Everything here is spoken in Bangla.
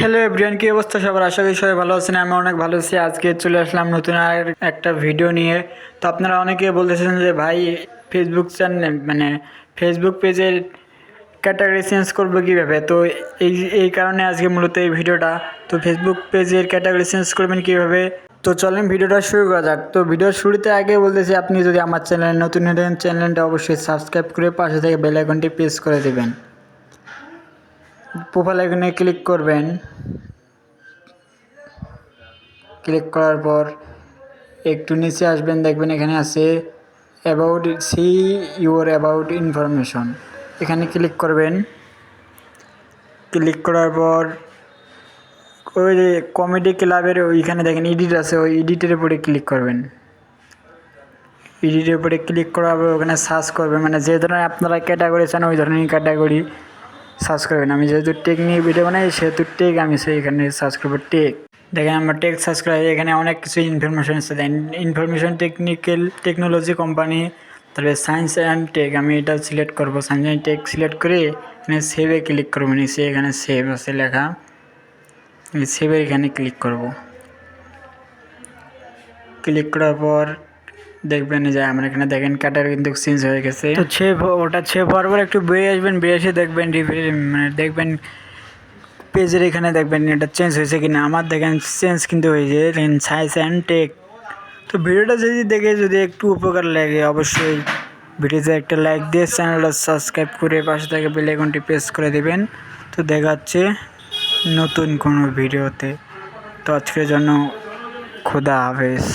হ্যালো এভরিয়ান কি অবস্থা সবার? আশা করি সবাই ভালো আছেন, আমি অনেক ভালো আছি। আজকে চলে আসলাম নতুন আর একটা ভিডিও নিয়ে। তো আপনারা অনেকে বলতেছেন যে, ভাই ফেসবুক চ্যানেল মানে ফেসবুক পেজের ক্যাটাগরি চেঞ্জ করব কীভাবে? তো এই এই কারণে আজকে মূলত এই ভিডিওটা তো ফেসবুক পেজের ক্যাটাগরি চেঞ্জ করবেন কীভাবে? তো চলেন ভিডিওটা শুরু করা যাক। তো ভিডিওর শুরুতে আগে বলতেছি, আপনি যদি আমার চ্যানেলে নতুন হতেন চ্যানেলটা অবশ্যই সাবস্ক্রাইব করে পাশে থেকে বেল আইকনটি প্রেস করে দেবেন। প্রোফাইল আইকনে ক্লিক করবেন। ক্লিক করার পর একটু নিচে আসবেন, দেখবেন এখানে আছে about see your about information এখানে ক্লিক করবেন। ক্লিক করার পর ওই যে কমেডি ক্লাবের ওইখানে দেখেন এডিট আছে, ওই এডিটের উপরে ক্লিক করবেন। এডিটের উপরে ক্লিক করার পর ওখানে সার্চ করবেন মানে যে ধরনের আপনারা ক্যাটাগরি চান, ওই ধরনের ক্যাটাগরি সার্চ করবেন আমি যেহেতু টেক নিয়ে ভিডিও বানাই সেহেতু টেক আমি সেইখানে সার্চ করব টেক। দেখেন আমার টেক হয়, এখানে অনেক কিছু ইনফরমেশন আছে। ইনফরমেশন টেকনিক্যাল টেকনোলজি কোম্পানি তারপরে সায়েন্স অ্যান্ড টেক আমি এটা সিলেক্ট করব। সায়েন্স অ্যান্ড টেক সিলেক্ট করে এখানে সেভে ক্লিক করব। নিচে এখানে সেভ আছে লেখা। সেভে এখানে ক্লিক করব। ক্লিক করার পর দেখবেন যে আমার এখানে দেখেন কাটার কিন্তু চেঞ্জ হয়ে গেছে। তো সেভ ওটা সেভ হওয়ার পর একটু বেরিয়ে আসবেন বেরিয়ে এসে দেখবেন মানে দেখবেন পেজের এখানে দেখবেন এটা চেঞ্জ হয়েছে কিনা। আমার দেখেন চেঞ্জ কিন্তু হয়েছে দেখেন সাইজ অ্যান্ড টেক তো ভিডিওটা যদি দেখে যদি একটু উপকার লাগে, অবশ্যই ভিডিওতে একটা লাইক দিয়ে চ্যানেলটা সাবস্ক্রাইব করে পাশে থেকে বেল আইকনটি প্রেস করে দেবেন। তো দেখা হচ্ছে নতুন কোনো ভিডিওতে। তো আজকের জন্য খোদা হাফেজ।